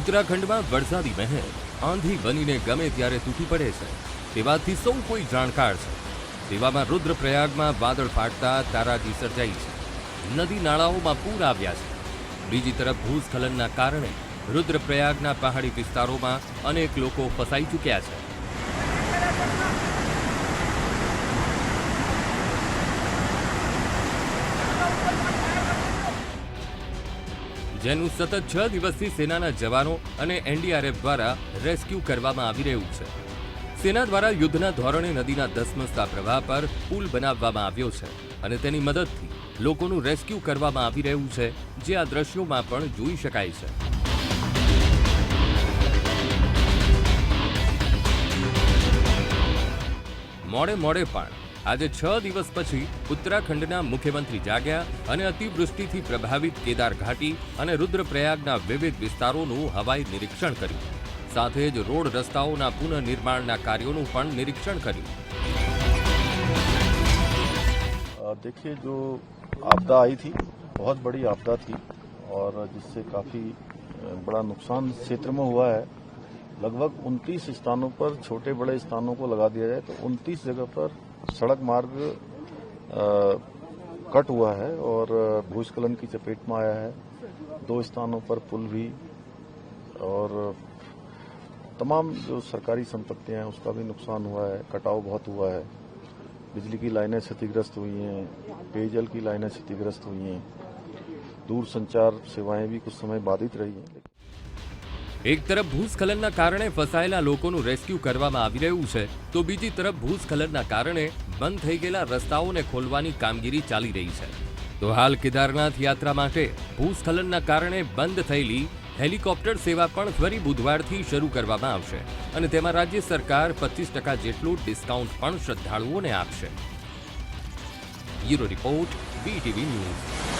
ઉત્તરાખંડમાં વરસાદી મહેર. આંધી બનીને ગમે ત્યારે તૂટી પડે છે. તેવાથી સૌ કોઈ જાણકાર છે. તેવામાં રુદ્રપ્રયાગમાં વાદળ ફાટતા તારાજી સર્જાઈ છે. નદી નાળાઓમાં પૂર આવ્યા છે. બીજી તરફ ભૂસ્ખલનના કારણે રુદ્રપ્રયાગના પહાડી વિસ્તારોમાં અનેક લોકો ફસાઈ ચૂક્યા છે. જેનું સતત છ દિવસથી સેનાના જવાનો અને એનડીઆરએફ દ્વારા રેસ્ક્યુ કરવામાં આવી રહ્યું છે. સેના દ્વારા યુદ્ધના ધોરણે નદીના ધસમસતા પ્રવાહ પર પુલ બનાવવામાં આવ્યો છે અને તેની મદદથી લોકોનું રેસ્ક્યુ કરવામાં આવી રહ્યું છે, જે આ દ્રશ્યોમાં પણ જોઈ શકાય છે. મોડે મોડે પણ આજે છ દિવસ પછી ઉત્તરાખંડના મુખ્યમંત્રી જાગ્યા અને અતિવૃષ્ટિથી પ્રભાવિત કેદાર ઘાટી અને રુદ્રપ્રયાગના વિવિધ વિસ્તારોનું હવાઈ નિરીક્ષણ કર્યું સાથે જ રોડ રસ્તાઓના પુનઃનિર્માણના કાર્યોનું પણ નિરીક્ષણ કર્યું अ, देखिए जो आपदा आई थी बहुत बड़ी आपदा थी और जिससे काफ़ी अ, बड़ा नुकसान इस क्षेत्र में हुआ है लगभग 29 स्थानों पर छोटे बड़े स्थानों को लगा दिया जाए तो 29 जगह पर सड़क मार्ग अ, कट हुआ है और भूस्खलन की चपेट में आया है। दो स्थानों पर पुल भी और तमाम जो सरकारी संपत्तियाँ हैं उसका भी नुकसान हुआ है कटाव बहुत हुआ है। बिजली की लाइनें क्षतिग्रस्त हुई हैं पेयजल की लाइनें क्षतिग्रस्त हुई हैं दूर संचार सेवाएँ भी कुछ समय बाधित रही हैं એક તરફ ભૂસ્ખલનના કારણે ફસાયેલા લોકોનું રેસ્ક્યુ કરવામાં આવી રહ્યું છે, તો બીજી તરફ ભૂસ્ખલનના કારણે બંધ થઈ ગયેલા રસ્તાઓને ખોલવાની કામગીરી ચાલી રહી છે. તો હાલ કેદારનાથ યાત્રા માટે ભૂસ્ખલનના કારણે બંધ થયેલી હેલિકોપ્ટર સેવા પણ ફરી બુધવારથી શરૂ કરવામાં આવશે અને તેમાં રાજ્ય સરકાર પચીસ ટકા જેટલું ડિસ્કાઉન્ટ પણ શ્રદ્ધાળુઓને આપશે. Bureau report BTV news.